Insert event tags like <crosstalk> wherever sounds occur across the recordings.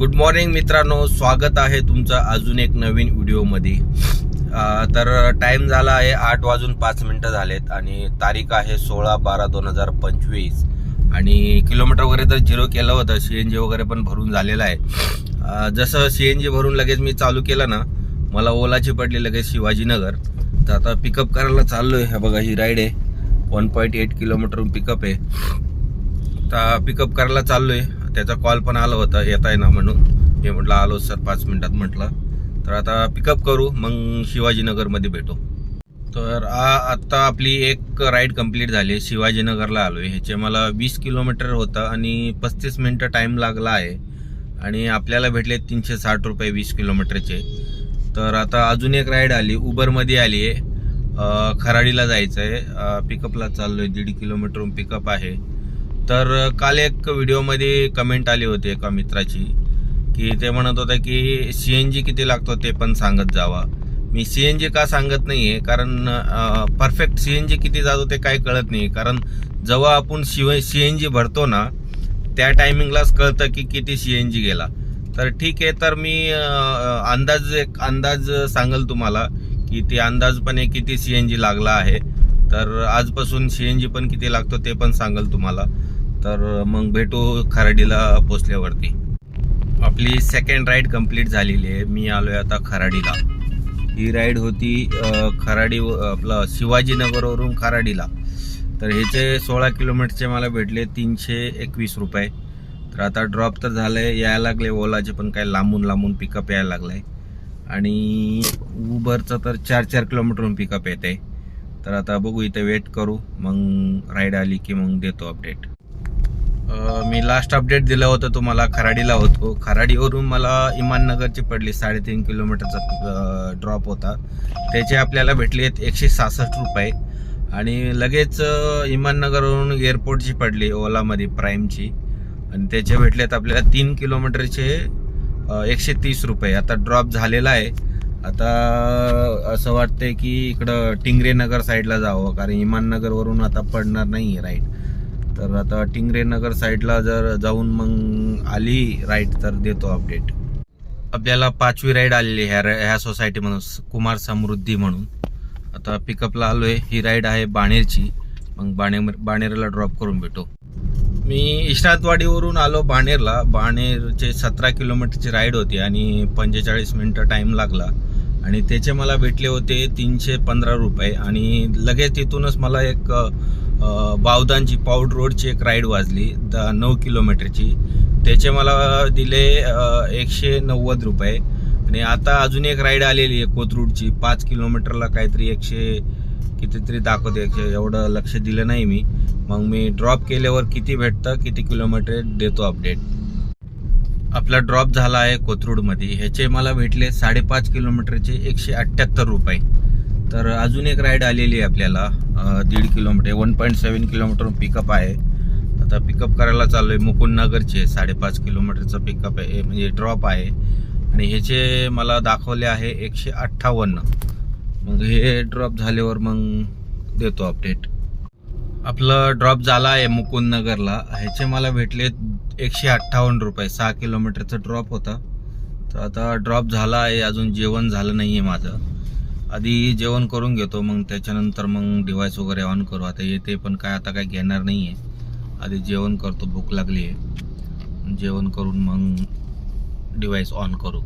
Good morning मित्रांनो. स्वागत आहे तुमचं अजून एक नवीन व्हिडिओमध्ये. तर टाईम झाला आहे आठ वाजून पाच मिनटं झालेत आणि तारीख आहे सोळा बारा दोन हजार पंचवीस. आणि किलोमीटर वगैरे तर झिरो केलं होतं. सी एन जी वगैरे पण भरून झालेलं आहे. जसं सी एन जी भरून लगेच मी चालू केलं ना मला ओलाची पडली लगेच शिवाजीनगर. तर आता पिकअप करायला चाललो आहे बघा ही राईड आहे. One point eight kilometre pickup आहे. तर पिकअप करायला चाललो आहे त्याचा कॉल पण आला होता येत आहे ना म्हणून. मी म्हटलं आलो सर पाच मिनिटात म्हटलं. तर आता पिकअप करू मग शिवाजीनगरमध्ये भेटू. तर आत्ता आपली एक राईड कंप्लीट झाली शिवाजीनगरला आलो आहे ह्याचे मला वीस किलोमीटर होतं आणि पस्तीस मिनटं टाईम लागला आहे. आणि आपल्याला भेटले तीनशे साठ रुपये वीस किलोमीटरचे. तर आता अजून एक राईड आली उबरमध्ये आली आहे. खराडीला जायचं आहे पिकअपला चाललो आहे दीड किलोमीटरहून पिकअप आहे. तर काल एक व्हिडिओमध्ये कमेंट आली होती एका मित्राची की ते म्हणत होते की सी एन जी किती लागतो ते पण सांगत जावा. मी सी एन जी का सांगत नाही आहे कारण परफेक्ट सी एन जी किती जातो ते काय कळत नाही कारण जेव्हा आपण शिव सी एन जी भरतो ना त्या टायमिंगलाच कळतं की किती सी एन जी गेला. तर ठीक आहे तर मी अंदाज एक अंदाज सांगेल तुम्हाला की ते अंदाजपणे किती सी एन जी लागला आहे. तर आजपासून सी एन जी पण किती लागतो ते पण सांगेल तुम्हाला. तर मग भेटू खराडीला पोचल्यावरती. आपली सेकंड राईड कंप्लीट झालेली आहे. मी आलोय आता खराडीला. ही राईड होती खराडी आपलं शिवाजीनगरवरून खराडीला. तर ह्याचे सोळा किलोमीटरचे मला भेटले तीनशे एकवीस रुपये. तर आता ड्रॉप तर झालंय. यायला लागले ओलाचे पण काय लांबून लांबून पिकअप यायला लागलंय. आणि उबरचं तर चार चार किलोमीटरहून पिकअप येते तर आता बघू इथे वेट करू. मग राईड आली की मग देतो अपडेट मी लास्ट अपडेट दिलं होतं तुम्हाला खराडीला होतो. खराडीवरून मला इमाननगरची पडली साडेतीन किलोमीटरचा ड्रॉप होता. त्याचे आपल्याला भेटले एकशे सहासष्ट रुपये. आणि लगेच इमाननगरवरून एअरपोर्टची पडली ओलामध्ये प्राईमची आणि त्याचे भेटले आहेत आपल्याला तीन किलोमीटरचे एकशे तीस रुपये. आता ड्रॉप झालेला आहे. आता असं वाटतंय की इकडं टिंगरे नगर साईडला जावं कारण इमाननगरवरून आता पडणार नाही राईट तर आता टिंगरे नगर साईडला जर जाऊन मग आली राईट तर देतो अपडेट आपल्याला पाचवी राईड आलेली ह्या ह्या सोसायटीमधून कुमार समृद्धी म्हणून. आता पिकअपला आलो आहे ही राईड आहे बाणेरची. मग बाणेर बाणेरला ड्रॉप करून भेटू. मी इशरातवाडीवरून आलो बाणेरला. बाणेरचे सतरा किलोमीटरची राईड होती आणि पंचेचाळीस मिनटं टाईम लागला. आणि त्याचे मला भेटले होते तीनशे पंधरा रुपये. आणि लगेच तिथूनच मला एक बावदानची पाऊड रोडची एक राईड वाजली द नऊ किलोमीटरची. त्याचे मला दिले एकशे नव्वद रुपये. आणि आता अजून एक राईड आलेली आहे कोथरूडची. पाच किलोमीटरला काहीतरी एकशे कितीतरी दाखवते एकशे एवढं लक्ष दिलं नाही मी. मग मी ड्रॉप केल्यावर किती भेटतं किती किलोमीटर देतो अपडेट आपला ड्रॉप झाला आहे कोथरूडमध्ये. ह्याचे मला भेटले साडेपाच किलोमीटरचे एकशे अठ्ठ्याहत्तर रुपये. तर अजून एक राईड आलेली आहे आपल्याला दीड kilometre one point seven kilometre pickup आहे. आता पिकअप करायला चाललोय मुकुंदनगरचे साडेपाच किलोमीटरचं पिकअप आहे म्हणजे ड्रॉप आहे. आणि ह्याचे मला दाखवले आहे एकशे अठ्ठावन्न. मग हे ड्रॉप झाल्यावर मग देतो अपडेट आपलं ड्रॉप झाला आहे मुकुंदनगरला. ह्याचे मला भेटले एकशे अठ्ठावन्न रुपये. सहा किलोमीटरचा ड्रॉप होता. तर आता ड्रॉप झाला आहे अजून जेवण झालं नाही आहे माझं. आधी जेवण करून घेतो मग त्याच्यानंतर मग डिवाईस वगैरे ऑन करू. आता येते पण काय आता काय घेणार नाही आहे आधी जेवण करतो भूक लागली आहे जेवण करून मग डिवाईस ऑन करू.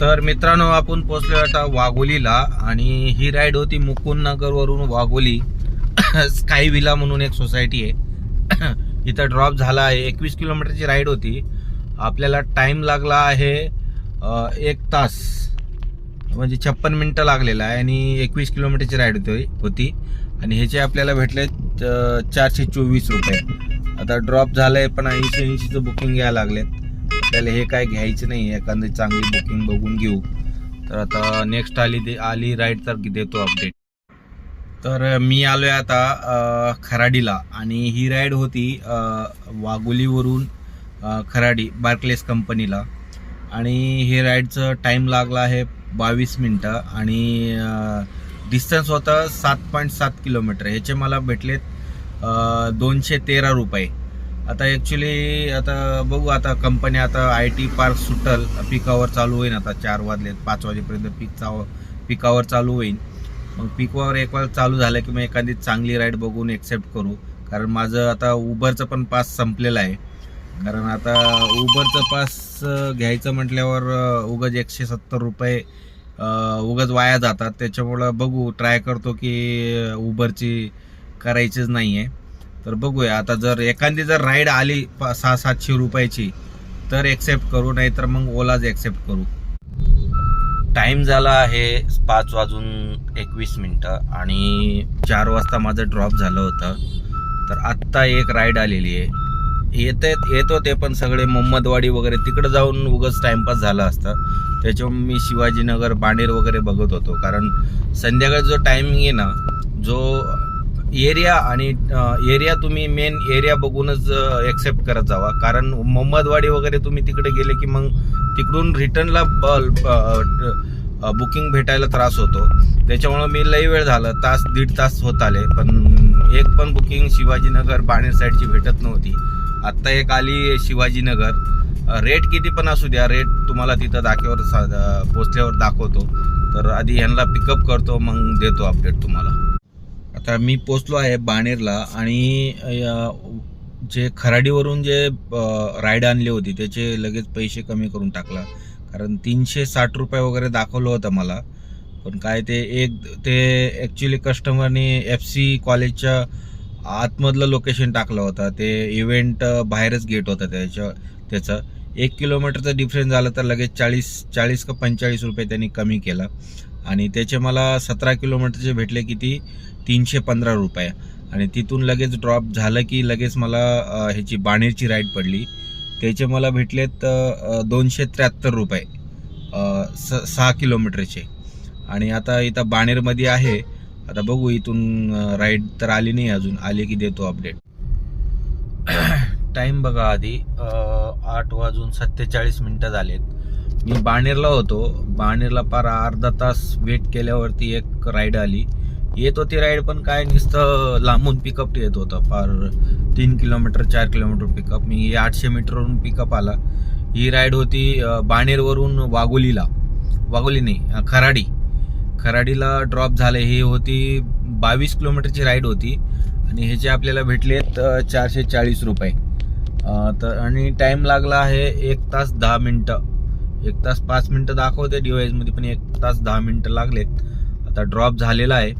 तर मित्रांनो आपण पोचलो आता वाघोलीला आणि ही राईड होती मुकुंदनगर वरून वाघोली. <coughs> स्काय विला म्हणून एक सोसायटी आहे. <coughs> इथं ड्रॉप झाला आहे. एकवीस किलोमीटरची राईड होती. आपल्याला टाईम लागला आहे एक तास. म्हणजे छप्पन मिनटं लागलेला आहे आणि एकवीस किलोमीटरची राईड होती होती. आणि ह्याचे आपल्याला भेटले चारशे चोवीस रुपये. आता ड्रॉप झालंय पण ऐंशी ऐंशीचं बुकिंग घ्यायला लागलेत. आपल्याला हे काय घ्यायचं नाही एखादी चांगली बुकिंग बघून घेऊ. तर आता नेक्स्ट आली ते आली राईड तर देतो अपडेट तर मी आलो आहे आता खराडीला. आणि ही राईड होती अ, वाघोलीवरून खराडी बार्कलेस कंपनीला. आणि हे राईडचं टाईम लागला आहे बावीस मिनटं आणि डिस्टन्स होतं सात पॉईंट सात किलोमीटर ह्याचे मला भेटलेत दोनशे तेरा रुपये. आता ॲक्च्युली आता बघू आता कंपनी आता आय टी पार्क सुटल पिकावर चालू होईल आता चार वाजले पाच वाजेपर्यंत पीक चाव पिकावर चालू होईल मग पिकावर एक वेळ चालू झालं की मग एखादी चांगली राईड बघून एक्सेप्ट करू. कारण माझं आता उबरचं पण पास संपलेलं आहे. कारण आता उबरचा पास घ्यायचं म्हटल्यावर अं, उगाच एकशे सत्तर रुपये अं, उगाच वाया जातात. त्याच्यामुळं बघू ट्राय करतो की उबरची करायचीच नाही आहे तर बघूया. आता जर एखादी जर राईड आली पा- सहा सातशे रुपयाची तर एक्सेप्ट करू. नाही तर मग ओलाच एक्सेप्ट करू. टाईम झाला आहे पाच वाजून एकवीस मिनटं आणि चार वाजता माझं ड्रॉप झालं होतं. तर आत्ता एक राईड आलेली आहे. येत येत होते पण सगळे मोहम्मदवाडी वगैरे तिकडे जाऊन उगाच टाइमपास झाला असता. त्याच्यामुळे मी शिवाजीनगर बाणेर वगैरे बघत होतो. कारण संध्याकाळी जो टायमिंग आहे ना जो एरिया आणि एरिया तुम्ही मेन एरिया बघूनच एक्सेप्ट करत जावा. कारण मोहम्मदवाडी वगैरे तुम्ही तिकडे गेले की मग तिकडून रिटर्नला बुकिंग भेटायला त्रास होतो. त्याच्यामुळं मी लई वेळ झाला. तास दीड तास होत आले. पण एक पण बुकिंग शिवाजीनगर बाणेर साईडची भेटत नव्हती. आत्ता एक आली शिवाजीनगर. रेट किती पण असू द्या रेट तुम्हाला तिथं दाखेवर सा- पोचल्यावर दाखवतो. तर आधी ह्यांना पिकअप करतो मग देतो अपडेट तुम्हाला. आता मी पोचलो आहे बाणेरला आणि जे खराडीवरून जे राईड आणली होती त्याचे लगेच पैसे कमी करून टाकला. कारण तीनशे साठ रुपये वगैरे दाखवलं होतं मला. पण काय ते एक ते ॲक्च्युली कस्टमरने एफ सी कॉलेजच्या आतमधलं लोकेशन टाकलं होतं. ते इव्हेंट बाहेरच गेट होतं त्याच्या त्याचं. एक किलोमीटरचं डिफरन्स झालं तर लगेच चाळीस चाळीस का पंचेचाळीस रुपये त्यांनी कमी केला. आणि त्याचे मला सतरा किलोमीटरचे भेटले किती? तीनशे पंधरा रुपये. आणि तिथून लगेच ड्रॉप झालं की लगेच मला ह्याची बाणेरची राईड पडली. त्याचे मला भेटलेत दोनशे त्र्याहत्तर रुपये स सहा किलोमीटरचे आणि आता इथं बाणेरमध्ये आहे. आता बघू इथून राईड तर आली नाही अजून. आली की देतो अपडेट टाइम बघा आधी आठ वाजून सत्तेचाळीस मिनटं झालेत. मी बाणेरला होतो. बाणेरला पार अर्धा तास वेट केल्यावरती एक राईड आली. येत होती राईड पण काय नुसतं लांबून पिकअप येत होतं. पार तीन किलोमीटर चार किलोमीटर पिकअप मी आठशे मीटरवरून पिकअप आला. ही राईड होती बाणेरवरून वाघोलीला. वाघोली नाही खराडी. खराडीला ड्रॉप झाले. ही होती बावीस किलोमीटरची राईड होती. आणि ह्याचे आपल्याला भेटलेत आहेत चारशे चाळीस रुपये. तर आणि टाईम लागला आहे एक तास दहा मिनटं. एक तास पाच मिनटं दाखवते डिवाईसमध्ये पण एक तास दहा मिनटं लागलेत. आता ड्रॉप झालेला आहे.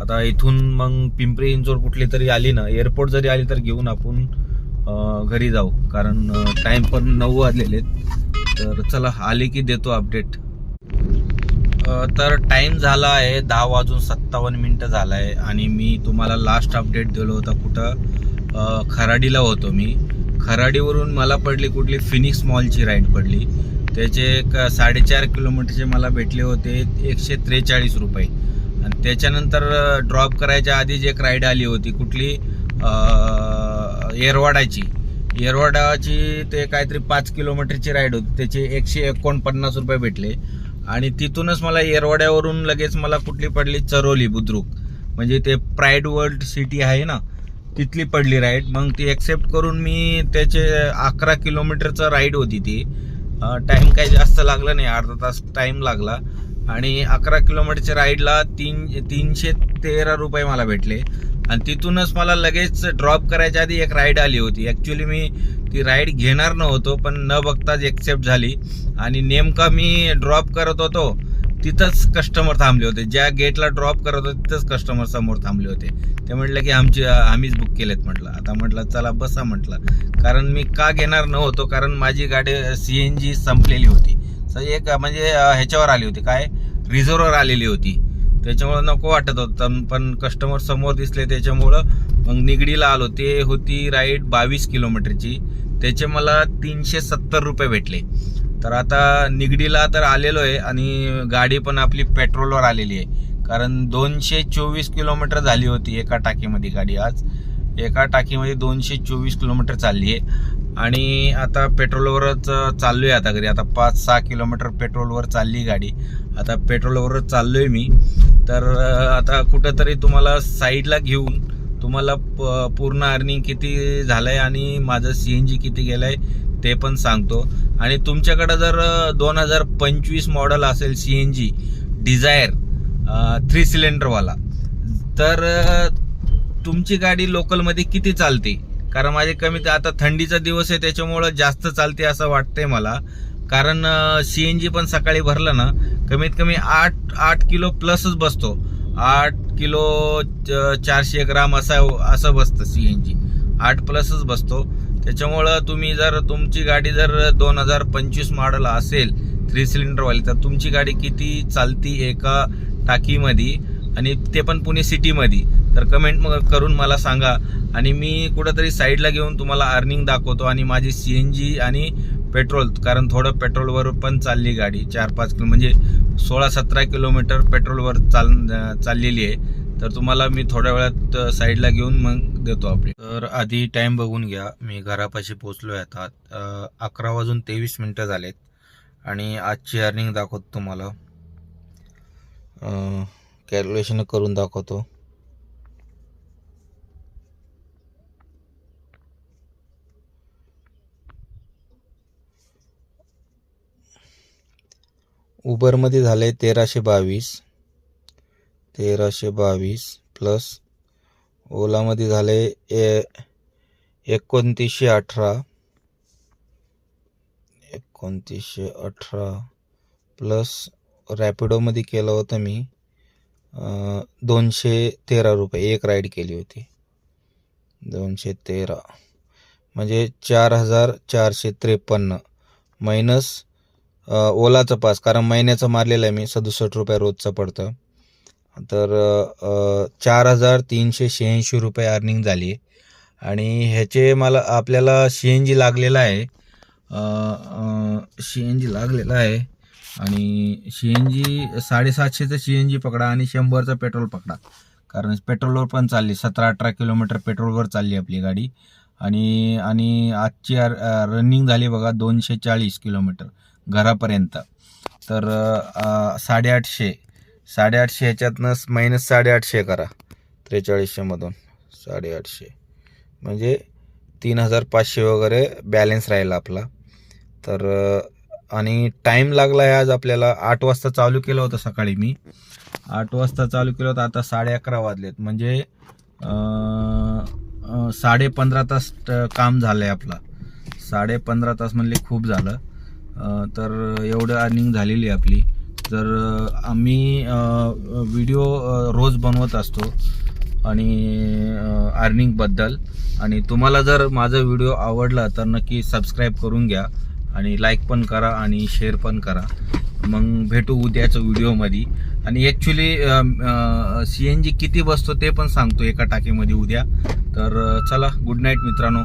आता इथून मग पिंपरी इंचोर कुठली तरी आली ना एअरपोर्ट जरी आली तर घेऊन आपण घरी जाऊ. कारण टाईम पण नऊ वाजलेले आहेत. तर चला आली की देतो अपडेट तर टाईम झाला आहे दहा वाजून सत्तावन्न मिनटं झाला आहे आणि मी तुम्हाला लास्ट अपडेट दिलं होतं कुठं? खराडीला होतो मी. खराडीवरून मला पडली कुठली फिनिक्स मॉलची राईड पडली. त्याचे एक साडेचार किलोमीटरचे मला भेटले होते एकशे त्रेचाळीस रुपये. आणि त्याच्यानंतर ड्रॉप करायच्या आधीच एक राईड आली होती कुठली? येरवाडाची. येरवाडाची ते काहीतरी पाच किलोमीटरची राईड होती. त्याचे एकशे एकोणपन्नास रुपये भेटले. आणि तिथूनच मला येरवाड्यावरून लगेच मला कुठली पडली चरोली बुद्रुक. म्हणजे ते प्राईड वर्ल्ड सिटी आहे ना तिथली पडली राईड मग ती एक्सेप्ट करून मी त्याचे अकरा किलोमीटरचं राईड होती ती. टाईम काही जास्त लागला नाही अर्धा तास टाईम लागला. आणि अकरा किलोमीटरच्या राईडला तीन तीनशे तेरा रुपये मला भेटले. आणि तिथूनच मला लगेच ड्रॉप करायच्या आधी एक राईड आली होती. ॲक्च्युली मी ती राईड घेणार नव्हतो पण न बघताच एक्सेप्ट झाली. आणि नेमका मी ड्रॉप करत होतो तिथंच कस्टमर थांबले होते. ज्या गेटला ड्रॉप करत होते तिथंच कस्टमर समोर थांबले होते. ते म्हटलं की आमची आम्हीच बुक केलेत म्हटलं. आता म्हटलं चला बसा म्हटलं. कारण मी का घेणार नव्हतो कारण माझी गाडी सी एन जी संपलेली होती. सर एक म्हणजे ह्याच्यावर आली होती. काय? रिझर्ववर आलेली होती. त्याच्यामुळं नको वाटत होतं पण कस्टमर समोर दिसले त्याच्यामुळं मग निगडीला आलो ते होती राईड बावीस किलोमीटरची. त्याचे मला तीनशे सत्तर रुपये भेटले. तर आता निगडीला तर आलेलो आहे आणि गाडी पण आपली पेट्रोलवर आलेली आहे. कारण दोनशे चोवीस किलोमीटर झाली होती एका टाकीमध्ये गाडी आज. एका टाकीमध्ये दोनशे चोवीस किलोमीटर चालली आहे. आणि आता पेट्रोलवरच चाललो आहे आता घरी. आता पाच सहा किलोमीटर पेट्रोलवर चालली गाडी. आता पेट्रोलवरच चाललो आहे मी. तर आता कुठंतरी तुम्हाला साईडला घेऊन तुम्हाला प- पूर्ण अर्निंग किती झालं आहे आणि माझं सी एन जी किती गेलं आहे ते पण सांगतो. आणि तुमच्याकडं जर दोन हजार पंचवीस मॉडेल असेल C N G Dzire three सिलेंडरवाला तर तुमची गाडी लोकलमध्ये किती चालते? कारण माझे कमीत आता थंडीचा दिवस आहे त्याच्यामुळं जास्त चालते असं वाटतंय मला. कारण सी एन जी पण सकाळी भरलं ना कमीत कमी आठ आठ किलो प्लसच बसतो. आठ किलो च- चारशे ग्राम असा असं बसतं सी एन जी आठ प्लसच बसतो. त्याच्यामुळं तुम्ही जर तुमची गाडी जर दोन हजार पंचवीस मॉडल असेल थ्री सिलेंडरवाली तर तुमची गाडी किती चालती एका टाकीमध्ये आणि ते पण पुणे सिटीमध्ये. तर कमेंट मग करून मला सांगा. आणि मी कुठंतरी साईडला घेऊन तुम्हाला अर्निंग दाखवतो आणि माझी सी एन जी आणि पेट्रोल कारण थोडं पेट्रोलवर पण चालली गाडी चार पाच किलो म्हणजे सोळा सतरा किलोमीटर पेट्रोलवर चाल चाललेली आहे. तर तुम्हाला मी थोड्या वेळात साईडला घेऊन मग देतो आपली. तर आधी टाईम बघून घ्या. मी घरापाशी पोचलो आहे आता अकरा वाजून तेवीस मिनटं झालेत. आणि आजची अर्निंग दाखवतो तुम्हाला. कॅल्क्युलेशन करून दाखवतो. उबरमध्ये झाले तेराशे बावीस. तेराशे बावीस प्लस ओलामध्ये झाले ए एकोणतीसशे अठरा. एकोणतीसशे अठरा प्लस रॅपिडोमध्ये केलं होतं मी दोनशे तेरा रुपये. एक राईड केली होती. दोनशे तेरा. म्हणजे चार हजार चारशे त्रेपन्न. मायनस ओलाचं पास कारण महिन्याचं मारलेलं आहे मी सदुसष्ट रुपये रोजचं पडतं. तर चार हजार तीनशे शहाऐंशी रुपये अर्निंग झाली. आणि ह्याचे मला आपल्याला सी एन जी लागलेला आहे. सी एन जी लागलेला आहे. आणि सी एन जी साडेसातशेचं सी एन जी पकडा आणि शंभरचं पेट्रोल पकडा. कारण पेट्रोलवर पण चालली सतरा अठरा किलोमीटर पेट्रोलवर चालली आपली गाडी. आणि आणि आजची रनिंग झाली बघा दोनशे चाळीस किलोमीटर. घरापर्यंत. तर साडेआठशे साडेआठशे ह्याच्यातनं मायनस साडेआठशे करा. त्रेचाळीसशेमधून साडेआठशे. म्हणजे तीन हजार पाचशे वगैरे बॅलेन्स राहिला आपला. तर आणि टाईम लागला आहे आज आपल्याला. आठ वाजता चालू केलं होतं सकाळी मी. आठ वाजता चालू केलं होतं. आता साडे अकरा वाजलेत. म्हणजे साडे पंधरा तास काम झालं आहे आपला. साडे पंधरा तास म्हणले खूप झालं. तर एवढं अर्निंग झालेली आहे आपली. तर आम्ही व्हिडिओ रोज बनवत असतो आणि अर्निंगबद्दल आणि तुम्हाला जर माझा व्हिडिओ आवडला तर नक्की सबस्क्राईब करून घ्या आणि लाईक पण करा आणि शेअर पण करा. मग भेटू उद्याच्या व्हिडिओमध्ये आणि ॲक्च्युली सी एन जी किती बसतो ते पण सांगतो एका टाकीमध्ये उद्या. तर चला गुड नाईट मित्रांनो.